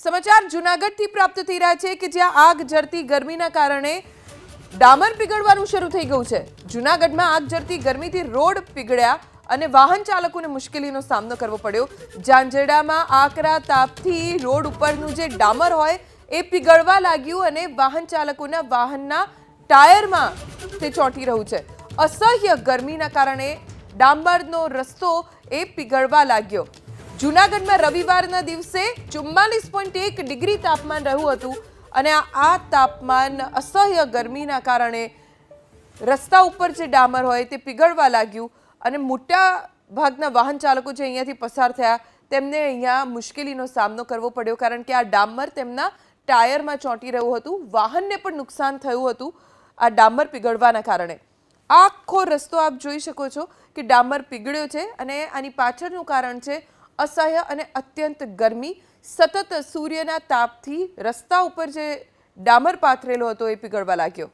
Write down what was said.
સમાચાર જુનાગઢથી પ્રાપ્ત થઈ રહ્યા છે કે જ્યાં આગ જરતી ગરમીના કારણે ડામર પીગળવાનું શરૂ થઈ ગયું છે. જુનાગઢમાં આગ જરતી ગરમીથી રોડ પીગળ્યા અને વાહન ચાલકોને મુશ્કેલીનો સામનો કરવો પડ્યો. જાંજરડામાં આકરા તાપથી રોડ ઉપરનું જે ડામર હોય એ પીગળવા લાગ્યું અને વાહન ચાલકોના વાહનના ટાયરમાં તે ચોંટી રહ્યું છે. અસહ્ય ગરમીના કારણે ડામરનો રસ્તો એ પીગળવા લાગ્યો. જૂનાગઢમાં રવિવારના દિવસે ચુમ્માલીસ પોઈન્ટ એક ડિગ્રી તાપમાન રહ્યું હતું અને આ- તાપમાન અસહ્ય ગરમીના કારણે રસ્તા ઉપર જે ડામર હોય તે પીગળવા લાગ્યું અને મોટા ભાગના વાહન ચાલકો જે અહીંયાથી પસાર થયા, તેમને અહીંયા મુશ્કેલીનો સામનો કરવો પડ્યો કારણ કે આ ડામર તેમના ટાયરમાં ચોંટી રહ્યું હતું. વાહનને પણ નુકસાન થયું હતું આ ડામર પીગળવાના કારણે. આખો રસ્તો આપ જોઈ શકો છો કે ડામર પીગળ્યો છે અને આની પાછળનું કારણ છે અસહ્ય અને અત્યંત ગરમી સતત સૂર્યના તાપથી રસ્તા ઉપર જે ડામર પાથરેલો હતો એ પીગળવા લાગ્યો.